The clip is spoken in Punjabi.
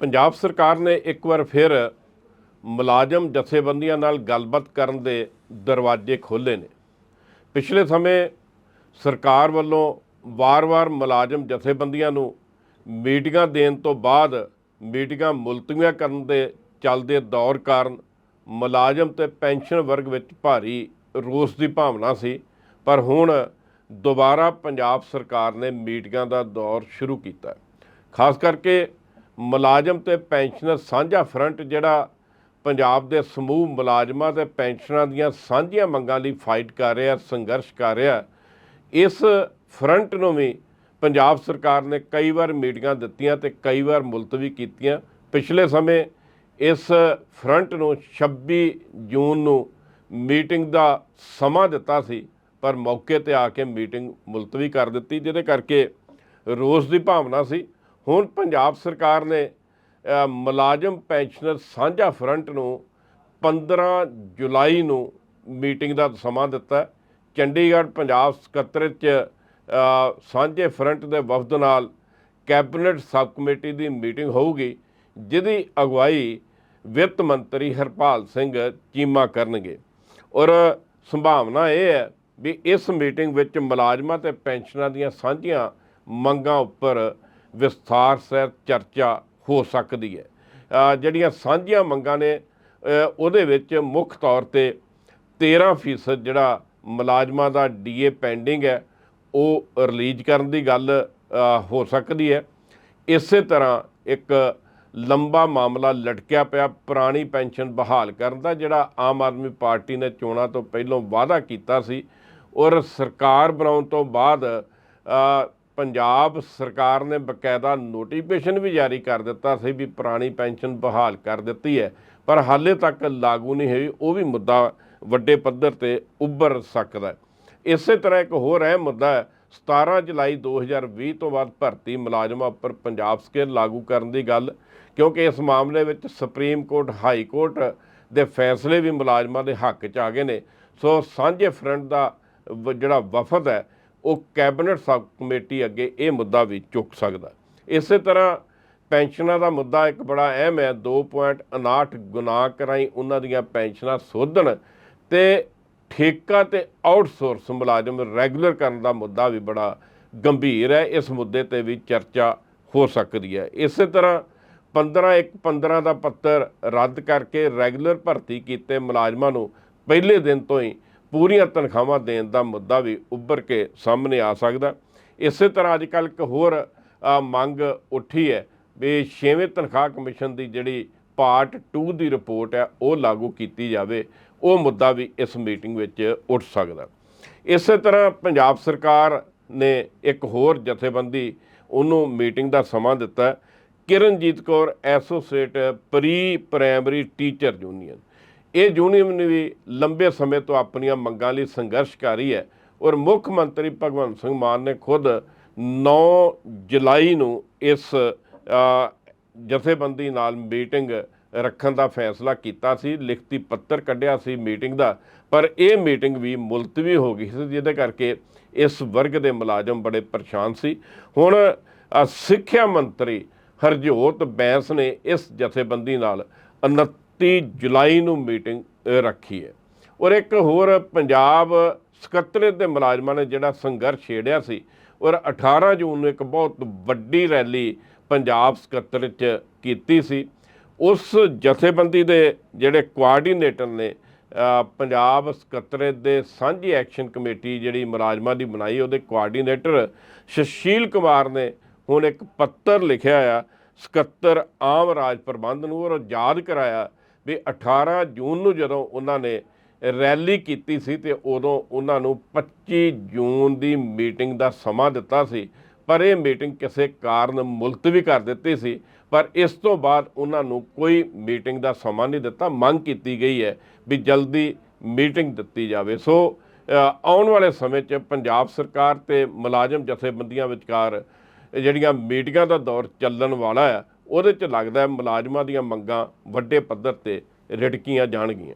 ਪੰਜਾਬ ਸਰਕਾਰ ਨੇ ਇੱਕ ਵਾਰ ਫਿਰ ਮੁਲਾਜ਼ਮ ਜਥੇਬੰਦੀਆਂ ਨਾਲ ਗੱਲਬਾਤ ਕਰਨ ਦੇ ਦਰਵਾਜ਼ੇ ਖੋਲ੍ਹੇ ਨੇ। ਪਿਛਲੇ ਸਮੇਂ ਸਰਕਾਰ ਵੱਲੋਂ ਵਾਰ-ਵਾਰ ਮੁਲਾਜ਼ਮ ਜਥੇਬੰਦੀਆਂ ਨੂੰ ਮੀਟਿੰਗਾਂ ਦੇਣ ਤੋਂ ਬਾਅਦ ਮੀਟਿੰਗਾਂ ਮੁਲਤਵੀਆਂ ਕਰਨ ਦੇ ਚੱਲਦੇ ਦੌਰ ਕਾਰਨ ਮੁਲਾਜ਼ਮ ਤੇ ਪੈਨਸ਼ਨ ਵਰਗ ਵਿੱਚ ਭਾਰੀ ਰੋਸ ਦੀ ਭਾਵਨਾ ਸੀ, ਪਰ ਹੁਣ ਦੁਬਾਰਾ ਪੰਜਾਬ ਸਰਕਾਰ ਨੇ ਮੀਟਿੰਗਾਂ ਦਾ ਦੌਰ ਸ਼ੁਰੂ ਕੀਤਾ। ਖਾਸ ਕਰਕੇ ਮੁਲਾਜ਼ਮ ਤੇ ਪੈਨਸ਼ਨਰ ਸਾਂਝਾ ਫਰੰਟ ਜਿਹੜਾ ਪੰਜਾਬ ਦੇ ਸਮੂਹ ਮੁਲਾਜ਼ਮਾਂ ਤੇ ਪੈਨਸ਼ਨਰਾਂ ਦੀਆਂ ਸਾਂਝੀਆਂ ਮੰਗਾਂ ਲਈ ਫਾਈਟ ਕਰ ਰਿਹਾ, ਸੰਘਰਸ਼ ਕਰ ਰਿਹਾ, ਇਸ ਫਰੰਟ ਨੂੰ ਵੀ ਪੰਜਾਬ ਸਰਕਾਰ ਨੇ ਕਈ ਵਾਰ ਮੀਟਿੰਗਾਂ ਦਿੱਤੀਆਂ ਤੇ ਕਈ ਵਾਰ ਮੁਲਤਵੀ ਕੀਤੀਆਂ। ਪਿਛਲੇ ਸਮੇਂ ਇਸ ਫਰੰਟ ਨੂੰ 26 ਜੂਨ ਨੂੰ ਮੀਟਿੰਗ ਦਾ ਸਮਾਂ ਦਿੱਤਾ ਸੀ, ਪਰ ਮੌਕੇ ਤੇ ਆ ਕੇ ਮੀਟਿੰਗ ਮੁਲਤਵੀ ਕਰ ਦਿੱਤੀ, ਜਿਹਦੇ ਕਰਕੇ ਰੋਸ ਦੀ ਭਾਵਨਾ ਸੀ। ਹੁਣ ਪੰਜਾਬ ਸਰਕਾਰ ਨੇ ਮੁਲਾਜ਼ਮ ਪੈਨਸ਼ਨਰ ਸਾਂਝਾ ਫਰੰਟ ਨੂੰ 15 ਜੁਲਾਈ ਨੂੰ ਮੀਟਿੰਗ ਦਾ ਸਮਾਂ ਦਿੱਤਾ। ਚੰਡੀਗੜ੍ਹ ਪੰਜਾਬ ਸਕੱਤਰੇਤ ਚ ਸਾਂਝੇ ਫਰੰਟ ਦੇ ਵਫਦ ਨਾਲ ਕੈਬਨਿਟ ਸਬ ਕਮੇਟੀ ਦੀ ਮੀਟਿੰਗ ਹੋਊਗੀ, ਜਿਹਦੀ ਅਗਵਾਈ ਵਿੱਤ ਮੰਤਰੀ ਹਰਪਾਲ ਸਿੰਘ ਚੀਮਾ ਕਰਨਗੇ। ਔਰ ਸੰਭਾਵਨਾ ਇਹ ਹੈ ਵੀ ਇਸ ਮੀਟਿੰਗ ਵਿੱਚ ਮੁਲਾਜ਼ਮਾਂ ਤੇ ਪੈਨਸ਼ਨਾਂ ਦੀਆਂ ਸਾਂਝੀਆਂ ਮੰਗਾਂ ਉੱਪਰ ਵਿਸਥਾਰ ਸਹਿਤ ਚਰਚਾ ਹੋ ਸਕਦੀ ਹੈ। ਜਿਹੜੀਆਂ ਸਾਂਝੀਆਂ ਮੰਗਾਂ ਨੇ ਉਹਦੇ ਵਿੱਚ ਮੁੱਖ ਤੌਰ ਤੇ 13% ਜਿਹੜਾ ਮੁਲਾਜ਼ਮਾਂ ਦਾ ਡੀਏ ਪੈਂਡਿੰਗ ਹੈ, ਉਹ ਰਿਲੀਜ਼ ਕਰਨ ਦੀ ਗੱਲ ਹੋ ਸਕਦੀ ਹੈ। ਇਸੇ ਤਰ੍ਹਾਂ ਇੱਕ ਲੰਬਾ ਮਾਮਲਾ ਲਟਕਿਆ ਪਿਆ, ਪੁਰਾਣੀ ਪੈਨਸ਼ਨ ਬਹਾਲ ਕਰਨ ਦਾ, ਜਿਹੜਾ ਆਮ ਆਦਮੀ ਪਾਰਟੀ ਨੇ ਚੋਣਾਂ ਤੋਂ ਪਹਿਲਾਂ ਵਾਅਦਾ ਕੀਤਾ ਸੀ। ਔਰ ਸਰਕਾਰ ਬਣਾਉਣ ਤੋਂ ਬਾਅਦ ਪੰਜਾਬ ਸਰਕਾਰ ਨੇ ਬਕਾਇਦਾ ਨੋਟੀਫਿਕੇਸ਼ਨ ਵੀ ਜਾਰੀ ਕਰ ਦਿੱਤਾ ਸੀ ਵੀ ਪੁਰਾਣੀ ਪੈਨਸ਼ਨ ਬਹਾਲ ਕਰ ਦਿੱਤੀ ਹੈ, ਪਰ ਹਾਲੇ ਤੱਕ ਲਾਗੂ ਨਹੀਂ ਹੋਈ, ਉਹ ਵੀ ਮੁੱਦਾ ਵੱਡੇ ਪੱਧਰ ਤੇ ਉੱਭਰ ਸਕਦਾ ਹੈ। ਇਸੇ ਤਰ੍ਹਾਂ ਇੱਕ ਹੋਰ ਅਹਿਮ ਮੁੱਦਾ ਹੈ 17 ਜੁਲਾਈ 2020 ਤੋਂ ਬਾਅਦ ਭਰਤੀ ਮੁਲਾਜ਼ਮਾਂ ਉੱਪਰ ਪੰਜਾਬ ਸਕੇਲ ਲਾਗੂ ਕਰਨ ਦੀ ਗੱਲ, ਕਿਉਂਕਿ ਇਸ ਮਾਮਲੇ ਵਿੱਚ ਸੁਪਰੀਮ ਕੋਰਟ, ਹਾਈ ਕੋਰਟ ਦੇ ਫੈਸਲੇ ਵੀ ਮੁਲਾਜ਼ਮਾਂ ਦੇ ਹੱਕ 'ਚ ਆ ਗਏ ਨੇ। ਸੋ ਸਾਂਝੇ ਫਰੰਟ ਦਾ ਵ- ਜਿਹੜਾ ਵਫਦ ਹੈ ਉਹ ਕੈਬਨਿਟ ਸਬ ਕਮੇਟੀ ਅੱਗੇ ਇਹ ਮੁੱਦਾ ਵੀ ਚੁੱਕ ਸਕਦਾ। ਇਸੇ ਤਰ੍ਹਾਂ ਪੈਨਸ਼ਨਾਂ ਦਾ ਮੁੱਦਾ ਇੱਕ ਬੜਾ ਅਹਿਮ ਹੈ 2.59 ਗੁਣਾ ਕਰਾਈ ਉਹਨਾਂ ਦੀਆਂ ਪੈਨਸ਼ਨਾਂ ਸੋਧਣ ਤੇ ਠੇਕਾ ਤੇ ਆਊਟਸੋਰਸ ਮੁਲਾਜ਼ਮ ਰੈਗੂਲਰ ਕਰਨ ਦਾ ਮੁੱਦਾ ਵੀ ਬੜਾ ਗੰਭੀਰ ਹੈ। ਇਸ ਮੁੱਦੇ ਤੇ ਵੀ ਚਰਚਾ ਹੋ ਸਕਦੀ ਹੈ। ਇਸੇ ਤਰ੍ਹਾਂ 15 ਇੱਕ 15 ਦਾ ਪੱਤਰ ਰੱਦ ਕਰਕੇ ਰੈਗੂਲਰ ਭਰਤੀ ਕੀਤੇ ਮੁਲਾਜ਼ਮਾਂ ਨੂੰ ਪਹਿਲੇ ਦਿਨ ਤੋਂ ਹੀ ਪੂਰੀਆਂ ਤਨਖਾਹਾਂ ਦੇਣ ਦਾ ਮੁੱਦਾ ਵੀ ਉੱਭਰ ਕੇ ਸਾਹਮਣੇ ਆ ਸਕਦਾ। ਇਸੇ ਤਰ੍ਹਾਂ ਅੱਜ ਕੱਲ੍ਹ ਇੱਕ ਹੋਰ ਮੰਗ ਉੱਠੀ ਹੈ ਵੀ ਛੇਵੇਂ ਤਨਖਾਹ ਕਮਿਸ਼ਨ ਦੀ ਜਿਹੜੀ ਪਾਰਟ 2 ਦੀ ਰਿਪੋਰਟ ਹੈ, ਉਹ ਲਾਗੂ ਕੀਤੀ ਜਾਵੇ। ਉਹ ਮੁੱਦਾ ਵੀ ਇਸ ਮੀਟਿੰਗ ਵਿੱਚ ਉੱਠ ਸਕਦਾ। ਇਸੇ ਤਰ੍ਹਾਂ ਪੰਜਾਬ ਸਰਕਾਰ ਨੇ ਇੱਕ ਹੋਰ ਜਥੇਬੰਦੀ ਉਹਨੂੰ ਮੀਟਿੰਗ ਦਾ ਸਮਾਂ ਦਿੱਤਾ Kiranjit Kaur associate pre primary teacher union. ਇਹ ਯੂਨੀਅਨ ਵੀ ਲੰਬੇ ਸਮੇਂ ਤੋਂ ਆਪਣੀਆਂ ਮੰਗਾਂ ਲਈ ਸੰਘਰਸ਼ ਕਰ ਰਹੀ ਹੈ ਔਰ ਮੁੱਖ ਮੰਤਰੀ ਭਗਵੰਤ ਸਿੰਘ ਮਾਨ ਨੇ ਖੁਦ 9 ਜੁਲਾਈ ਨੂੰ ਇਸ ਜਥੇਬੰਦੀ ਨਾਲ ਮੀਟਿੰਗ ਰੱਖਣ ਦਾ ਫੈਸਲਾ ਕੀਤਾ ਸੀ, ਲਿਖਤੀ ਪੱਤਰ ਕੱਢਿਆ ਸੀ ਮੀਟਿੰਗ ਦਾ, ਪਰ ਇਹ ਮੀਟਿੰਗ ਵੀ ਮੁਲਤਵੀ ਹੋ ਗਈ ਸੀ, ਜਿਹਦੇ ਕਰਕੇ ਇਸ ਵਰਗ ਦੇ ਮੁਲਾਜ਼ਮ ਬੜੇ ਪਰੇਸ਼ਾਨ ਸੀ। ਹੁਣ ਸਿੱਖਿਆ ਮੰਤਰੀ ਹਰਜੋਤ ਬੈਂਸ ਨੇ ਇਸ ਜਥੇਬੰਦੀ ਨਾਲ 29 ਜੁਲਾਈ ਨੂੰ ਮੀਟਿੰਗ ਰੱਖੀ ਹੈ। ਔਰ ਇੱਕ ਹੋਰ ਪੰਜਾਬ ਸਕੱਤਰੇਤ ਦੇ ਮੁਲਾਜ਼ਮਾਂ ਨੇ ਜਿਹੜਾ ਸੰਘਰਸ਼ ਛੇੜਿਆ ਸੀ, ਔਰ 18 ਜੂਨ ਨੂੰ ਇੱਕ ਬਹੁਤ ਵੱਡੀ ਰੈਲੀ ਪੰਜਾਬ ਸਕੱਤਰੇਤ 'ਚ ਕੀਤੀ ਸੀ। ਉਸ ਜਥੇਬੰਦੀ ਦੇ ਜਿਹੜੇ ਕੋਆਰਡੀਨੇਟਰ ਨੇ ਪੰਜਾਬ ਸਕੱਤਰੇਤ ਦੇ ਸਾਂਝੀ ਐਕਸ਼ਨ ਕਮੇਟੀ ਜਿਹੜੀ ਮੁਲਾਜ਼ਮਾਂ ਦੀ ਬਣਾਈ, ਉਹਦੇ ਕੋਆਰਡੀਨੇਟਰ ਸੁਸ਼ੀਲ ਕੁਮਾਰ ਨੇ ਹੁਣ ਇੱਕ ਪੱਤਰ ਲਿਖਿਆ ਆ, ਸਕੱਤਰ ਆਮ ਰਾਜ ਪ੍ਰਬੰਧ ਨੂੰ, ਔਰ ਯਾਦ ਕਰਾਇਆ ਵੀ 18 ਜੂਨ ਨੂੰ ਜਦੋਂ ਉਹਨਾਂ ਨੇ ਰੈਲੀ ਕੀਤੀ ਸੀ ਤੇ ਉਦੋਂ ਉਹਨਾਂ ਨੂੰ 25 ਜੂਨ ਦੀ ਮੀਟਿੰਗ ਦਾ ਸਮਾਂ ਦਿੱਤਾ ਸੀ, ਪਰ ਇਹ ਮੀਟਿੰਗ ਕਿਸੇ ਕਾਰਨ ਮੁਲਤਵੀ ਕਰ ਦਿੱਤੀ ਸੀ, ਪਰ ਇਸ ਤੋਂ ਬਾਅਦ ਉਹਨਾਂ ਨੂੰ ਕੋਈ ਮੀਟਿੰਗ ਦਾ ਸਮਾਂ ਨਹੀਂ ਦਿੱਤਾ, ਮੰਗ ਕੀਤੀ ਗਈ ਹੈ ਵੀ ਜਲਦੀ ਮੀਟਿੰਗ ਦਿੱਤੀ ਜਾਵੇ। ਸੋ ਆਉਣ ਵਾਲੇ ਸਮੇਂ 'ਚ ਪੰਜਾਬ ਸਰਕਾਰ ਤੇ ਮੁਲਾਜ਼ਮ ਜਥੇਬੰਦੀਆਂ ਵਿਚਕਾਰ ਜਿਹੜੀਆਂ ਮੀਟਿੰਗਾਂ ਦਾ ਦੌਰ ਚੱਲਣ ਵਾਲਾ ਹੈ ਉਹਦੇ 'ਚ ਲੱਗਦਾ ਮੁਲਾਜ਼ਮਾਂ ਦੀਆਂ ਮੰਗਾਂ ਵੱਡੇ ਪੱਧਰ ਤੇ ਰਿੜਕੀਆਂ ਜਾਣਗੀਆਂ।